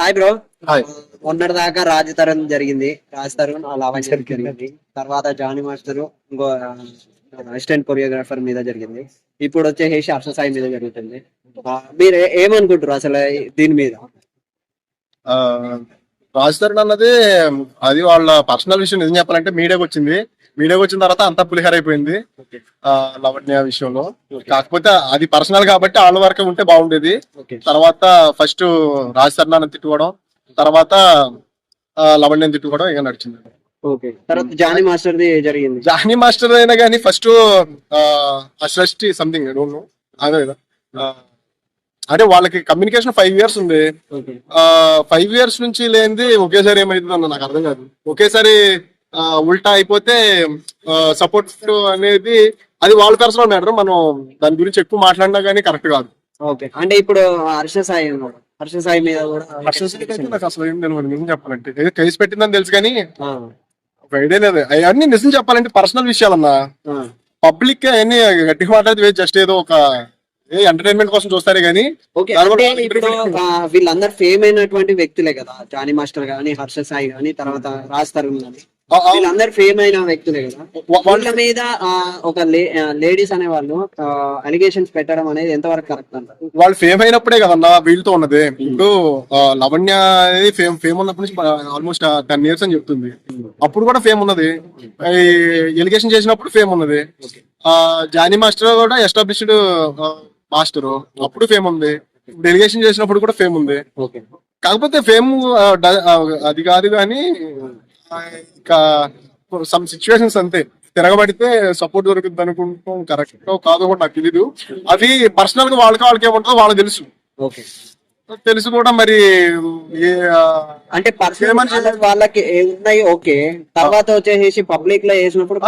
Hi bro hi మొన్నటి దాకా రాజ్ తరుణ్ జరిగింది. రాజ్ తరుణ్ ఆ లావణ్య జరిగింది. తర్వాత జానీ మాస్టర్ ఇంకో అసిస్టెంట్ కొరియోగ్రాఫర్ మీద జరిగింది. ఇప్పుడు వచ్చేసి హర్ష సాయి మీద జరుగుతుంది. మీరు ఏమనుకుంటారు అసలు దీని మీద? ఆ, రాజ్ తరుణ్ అన్నది అది వాళ్ళ పర్సనల్ విషయం నిజం చెప్పాలంటే మీడియాకి వచ్చింది. మీడియాకి వచ్చిన తర్వాత అంతా పులిహర అయిపోయింది. ఆ, లవణ్య విషయంలో. కాకపోతే అది పర్సనల్ కాబట్టి వాళ్ళ వరకే ఉంటే బాగుండేది. తర్వాత ఫస్ట్ రాజ్ తరుణ్ అన్న తిట్టుకోవడం తర్వాత లవణ్యం తిట్టుకోవడం ఇక నడిచింది. తర్వాత జానీ మాస్టర్ ది జరిగింది. జానీ మాస్టర్ అయినా కానీ ఫస్ట్ అసృష్టి సంథింగ్ డోంట్ అదే కదా. అంటే వాళ్ళకి కమ్యూనికేషన్ ఫైవ్ ఇయర్స్ ఉంది. ఫైవ్ ఇయర్స్ నుంచి లేనిది ఒకేసారి ఏమైతుంది అన్న నాకు అర్థం కాదు. ఒకేసారి ఉల్టా అయిపోతే సపోర్ట్ అనేది అది వాళ్ళ పర్సనల్ మ్యాటర్ మనం దాని గురించి ఎక్కువ మాట్లాడినా కానీ కరెక్ట్ కాదు. ఓకే. అంటే ఇప్పుడు హర్ష సాయి హర్ష సాయి మీద కూడా అయితే నాకు అసలు ఏం తెలియదు. నిజం చెప్పాలంటే. ఏదో కేసు పెట్టిందని తెలుసు కానీ ఒక ఐడియా లేదు. అవన్నీ నిజం చెప్పాలంటే పర్సనల్ విషయాలన్నా. పబ్లిక్ అవన్నీ గట్టిగా మాట్లాడితే జస్ట్ ఏదో ఒక ఎంటర్టైన్మెంట్ కోసం చూస్తారే కానీ ఓకే ఇప్పుడు వీళ్ళందరూ ఫేమ్ అయినటువంటి వ్యక్తులే కదా జానీ మాస్టర్ గానీ హర్ష సాయి గానీ తర్వాత రాజ్ తరుణ్ గానీ. వీళ్ళందరూ ఫేమ్ అయిన వ్యక్తులే కదా. వాళ్ళ మీద ఒక లేడీస్ అనే వాళ్ళు అలిగేషన్స్ పెట్టడం అనేది ఎంతవరకు కరెక్ట్ అంటారు? వాళ్ళు ఫేమ్ అయినప్పుడే కదన్నా వీళ్ళతో ఉన్నది. ఇప్పుడు ఆ, లవణ్య అనేది ఫేమ్ ఫేమ్ ఉన్నప్పటి నుంచి ఆల్మోస్ట్ టెన్ ఇయర్స్ అని చెప్తుంది. అప్పుడు కూడా ఫేమ్ ఉన్నది. ఎలిగేషన్ చేసినప్పుడు ఫేమ్ ఉన్నది. జానీ మాస్టర్ కూడా ఎస్టాబ్లిష్డ్ మాస్టర్ అప్పుడు ఫేమ్ ఉంది. ఇప్పుడు ఎలిగేషన్ చేసినప్పుడు కూడా ఫేమ్ ఉంది. కాకపోతే ఫేమ్ అది కాదు కానీ ఇంకా సమ్ సిచ్యువేషన్స్ అంతే. తిరగబడితే సపోర్ట్ దొరుకుతుంది అనుకుంటాం. కరెక్ట్ కాదో కూడా నాకు తెలీదు. అది పర్సనల్గా వాళ్ళకి వాళ్ళకి ఏముంటుందో వాళ్ళకి తెలుసు. ఓకే. తెలుసు కూడా మరి అంటే పర్సనల్ వాళ్ళకి ఏ ఉన్నాయి ఓకే. తర్వాత వచ్చేసి పబ్లిక్లో వేసినప్పుడు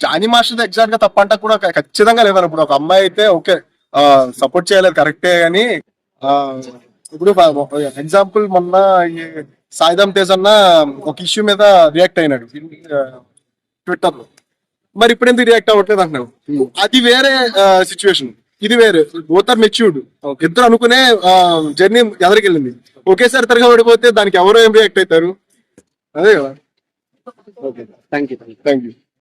జానీ మాస్టర్ ఎగ్జాక్ట్గా తప్పంట కూడా ఖచ్చితంగా లేదన్న ఇప్పుడు ఒక అమ్మాయి అయితే ఓకే సపోర్ట్ చేయలేదు కరెక్టే కానీ ఇప్పుడు ఎగ్జాంపుల్ మొన్న సాయిధం తేజ్ అన్న ఒక ఇష్యూ మీద రియాక్ట్ అయినాడు ట్విట్టర్లో మరి ఇప్పుడు ఎందుకు రియాక్ట్ అవ్వట్లేదు అంటున్నాడు అది వేరే సిచ్యువేషన్ ఇది వేరే. Both are matured. ఇద్దరు అనుకునే జర్నీ ఎదరికి వెళ్ళింది. ఒకేసారి తిరగబడిపోతే దానికి ఎవరు ఏం రియాక్ట్ అవుతారు? అదే కదా. Okay. Thank you thank you